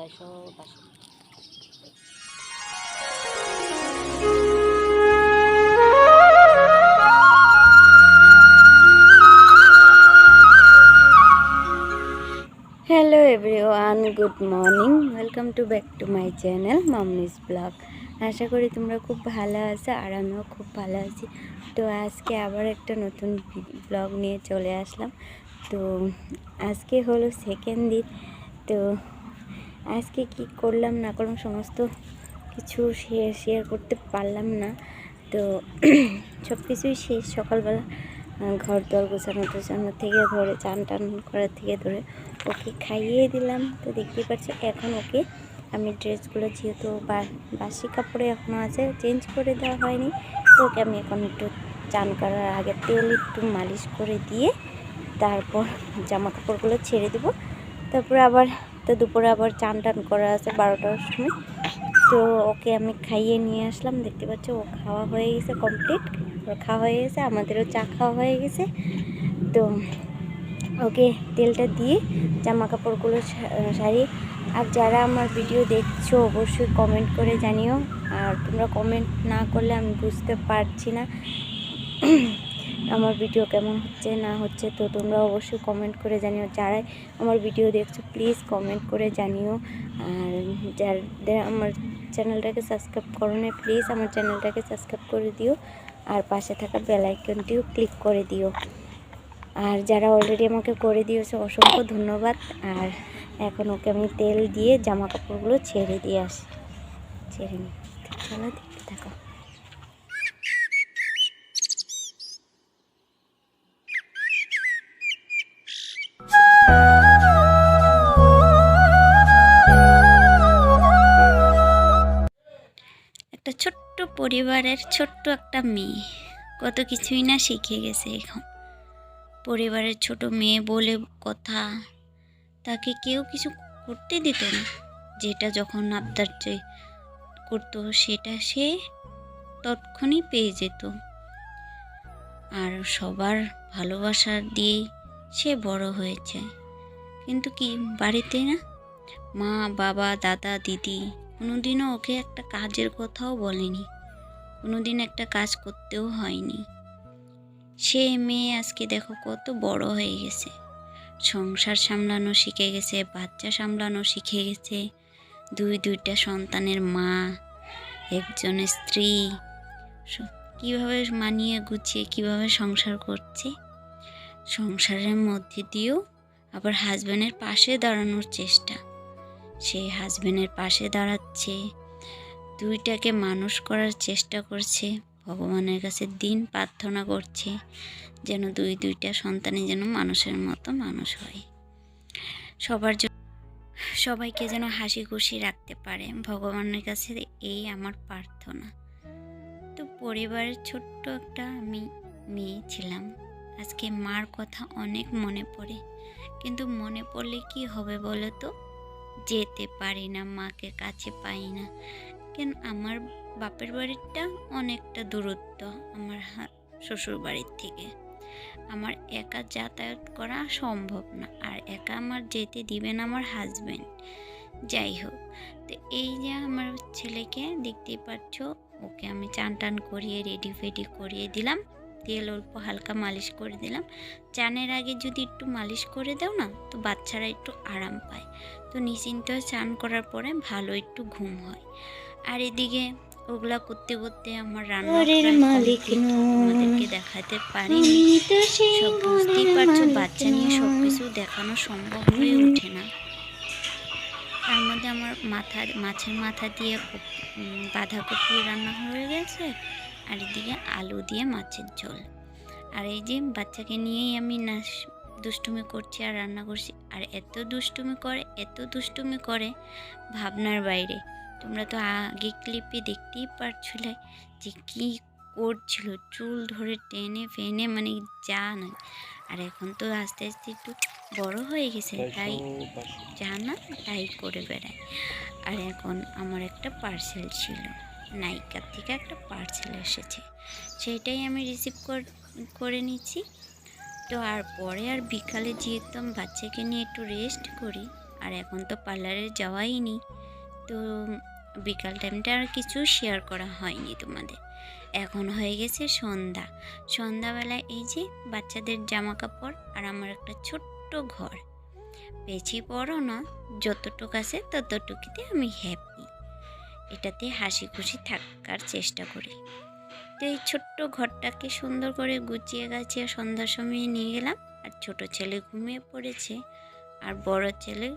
ছয়শো পাঁচশো hello everyone good morning welcome to back to my channel Mamoni's blog আশা করি তোমরা খুব ভালো আছো আর আমিও খুব ভালো আছি। তো আজকে আবার একটা নতুন ব্লগ নিয়ে চলে আসলাম। তো আজকে হলো সেকেন্ড দিন। তো আজকে কি করলাম না করলাম সমস্ত কিছু শেয়ার শেয়ার করতে পারলাম না। তো সব কিছুই শেষ। সকালবেলা ঘর দর গোছানো টোছানো থেকে ধরে চান টান করার থেকে ধরে ওকে খাইয়ে দিলাম। তো দেখতেই পাচ্ছ এখন ওকে আমি ড্রেসগুলো যেহেতু বাসি কাপড়ে এখনও আছে চেঞ্জ করে দেওয়া হয়নি। তো ওকে আমি এখন একটু চান করার আগে তেল একটু মালিশ করে দিয়ে তারপর জামা কাপড়গুলো ছেড়ে দেবো। তারপরে আবার তো দুপুরে আবার চান টান করা আছে, বারোটার সময়। তো ওকে আমি খাইয়ে নিয়ে আসলাম, দেখতে পাচ্ছ ও খাওয়া হয়ে গেছে কমপ্লিট ওর খাওয়া হয়ে গেছে, আমাদেরও চা খাওয়া হয়ে গেছে। তো ওকে তেলটা দিয়ে জামা কাপড়গুলো সারি আর যারা আমার ভিডিও দেখছ অবশ্যই কমেন্ট করে জানিও। আর তোমরা কমেন্ট না করলে আমি বুঝতে পারছি না। আমার ভিডিও কেমন হচ্ছে, না হচ্ছে, তো তোমরা অবশ্যই কমেন্ট করে জানিও। যারাই আমার ভিডিও দেখছ প্লিজ কমেন্ট করে জানিও। আর যাদের আমার চ্যানেলটাকে সাবস্ক্রাইব করো না প্লিজ আমার চ্যানেলটাকে সাবস্ক্রাইব করে দিও। আর পাশে থাকা বেল আইকনটিও ক্লিক করে দিও। আর যারা অলরেডি আমাকে করে দিয়েছে, অসংখ্য ধন্যবাদ। আর এখন ওকে আমি তেল দিয়ে জামা কাপড়গুলো ছেড়ে দিয়ে আসি ছেড়ে নিই চলো দেখতে থাকো। পরিবারের ছোট্ট একটা মেয়ে। কত কিছুই না শিখে গেছে এখন। পরিবারের ছোট মেয়ে বলে কথা, তাকে কেউ কিছু করতে দিত না। যেটা যখন আবদার করতো, সেটা সে তৎক্ষণই পেয়ে যেত। আর সবার ভালোবাসা দিয়েই সে বড় হয়েছে। কিন্তু কি বাড়িতে না? মা, বাবা, দাদা, দিদি কোনোদিনও ওকে একটা কাজের কথাও বলেনি। কোনোদিন একটা কাজ করতেও হয়নি। সে মেয়ে আজকে দেখো কত বড় হয়ে গেছে। সংসার সামলানো শিখে গেছে, বাচ্চা সামলানো শিখে গেছে। দুই দুইটা সন্তানের মা একজনের স্ত্রী। কীভাবে মানিয়ে গুছিয়ে, কীভাবে সংসার করছে? সংসারের মধ্যে দিয়েও আবার হাজব্যান্ডের পাশে দাঁড়ানোর চেষ্টা। সে হাজব্যান্ডের পাশে দাঁড়াচ্ছে। দুইটাকে মানুষ করার চেষ্টা করছে, ভগবানের কাছে দিন প্রার্থনা করছে, যেন দুই দুইটা সন্তানই যেন মানুষের মতো মানুষ হয়। সবার জন্য সবাইকে যেন হাসি খুশি রাখতে পারে, ভগবানের কাছে এই আমার প্রার্থনা। তো পরিবারের ছোট্ট একটা আমি মেয়ে ছিলাম। আজকে মার কথা অনেক মনে পড়ে, কিন্তু মনে পড়লে কি হবে বলো তো? যেতে পারি না, মাকে কাছে পাই না। কেন আমার বাপের বাড়িটা অনেকটা দূরত্ব আমার শ্বশুর বাড়ির থেকে। আমার একা যাতায়াত করা সম্ভব না, আর একা আমার যেতে দিবেন আমার হাজব্যান্ড যাই হোক, তো এই যে আমার ছেলেকে দেখতেই পাচ্ছ, ওকে আমি চান টান করিয়ে রেডি ফেডি করিয়ে দিলাম। তেল অল্প হালকা মালিশ করে দিলাম। চানের আগে যদি একটু মালিশ করে দাও না, তো বাচ্চারা একটু আরাম পায়। তো নিশ্চিন্ত চান করার পরে ভালো একটু ঘুম হয়। আর এদিকে ওগুলা করতে করতে আমার রান্না ঘরের প্রায় মালিক। তোমাদেরকে দেখাতে পারি সব বুঝতেই পারছ বাচ্চা নিয়ে সব কিছু দেখানো সম্ভব হয়ে ওঠে না। তার মধ্যে আমার মাথা মাছের মাথা দিয়ে বাঁধাকপি রান্না হয়ে গেছে। আর এদিকে আলু দিয়ে মাছের ঝোল। আর এই যে বাচ্চাকে নিয়েই আমি নাচ দুষ্টুমি করছি আর রান্না করছি। আর এত দুষ্টুমি করে এত দুষ্টুমি করে ভাবনার বাইরে। তোমরা তো আগে ক্লিপে দেখতেই পারছিলে যে কি করছিল। চুল ধরে টেনে ফেনে মানে যা নয়। আর এখন তো আস্তে আস্তে একটু বড় হয়ে গেছে তাই যা না তাই করে বেড়ায়। আর এখন আমার একটা পার্সেল ছিল নাইকার থেকে একটা পার্সেল এসেছে। সেইটাই আমি রিসিভ করে নিচ্ছি। তো আর পরে আর বিকালে যেহেতু আমি বাচ্চাকে নিয়ে একটু রেস্ট করি আর এখন তো পার্লারে যাওয়াই নি তো বিকাল টাইমটা আর কিছু শেয়ার করা হয়নি তোমাদের। এখন হয়ে গেছে সন্ধ্যা। সন্ধ্যাবেলায় এই যে বাচ্চাদের জামা কাপড় আর আমার একটা ছোট্ট ঘর। বেশি বড় না, যতটুকু আছে ততটুকুতে আমি হ্যাপি এটাতে হাসি খুশি থাকার চেষ্টা করি। তো এই ছোট্ট ঘরটাকে সুন্দর করে গুছিয়ে গাছিয়ে সন্ধ্যার সময় নিয়ে গেলাম। আর ছোট ছেলে ঘুমিয়ে পড়েছে। আর বড় ছেলে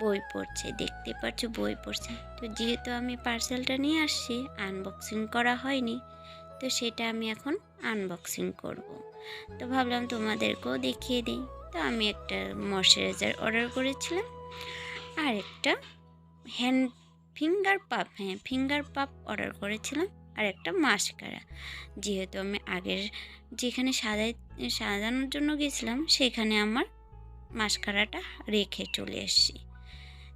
বই পড়ছে, দেখতে পাচ্ছ বই পড়ছে। তো যেহেতু আমি পার্সেলটা নিয়ে আসছি আনবক্সিং করা হয়নি, তো সেটা আমি এখন আনবক্সিং করব। তো ভাবলাম তোমাদেরকেও দেখিয়ে দিই। তো আমি একটা ময়শ্চারাইজার অর্ডার করেছিলাম, আর একটা হ্যান্ড ফিঙ্গার পাপ হ্যাঁ ফিঙ্গার পাপ অর্ডার করেছিলাম, আর একটা মাস্কারা যেহেতু আমি আগের যেখানে সাজাই, সাজানোর জন্য গেছিলাম, সেখানে আমার মাস্কারাটা রেখে চলে এসেছি।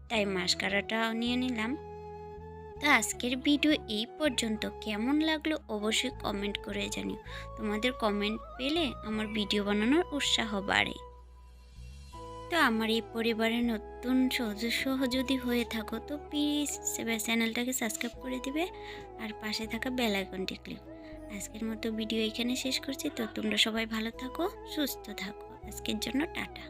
তাই মাস্কারাটাও নিয়ে নিলাম। তো আজকের ভিডিও এই পর্যন্ত। কেমন লাগল অবশ্যই কমেন্ট করে জানিও। তোমাদের কমেন্ট পেলে আমার ভিডিও বানানোর উৎসাহ বাড়ে। তো আমার এই পরিবারের নতুন সদস্য যদি হয়ে থাকো, তো প্লিজ চ্যানেলটাকে সাবস্ক্রাইব করে দিবে আর পাশে থাকা বেল আইকনটি ক্লিক আজকের মতো ভিডিও এখানে শেষ করছি। তো তোমরা সবাই ভালো থাকো, সুস্থ থাকো। আজকের জন্য টাটা।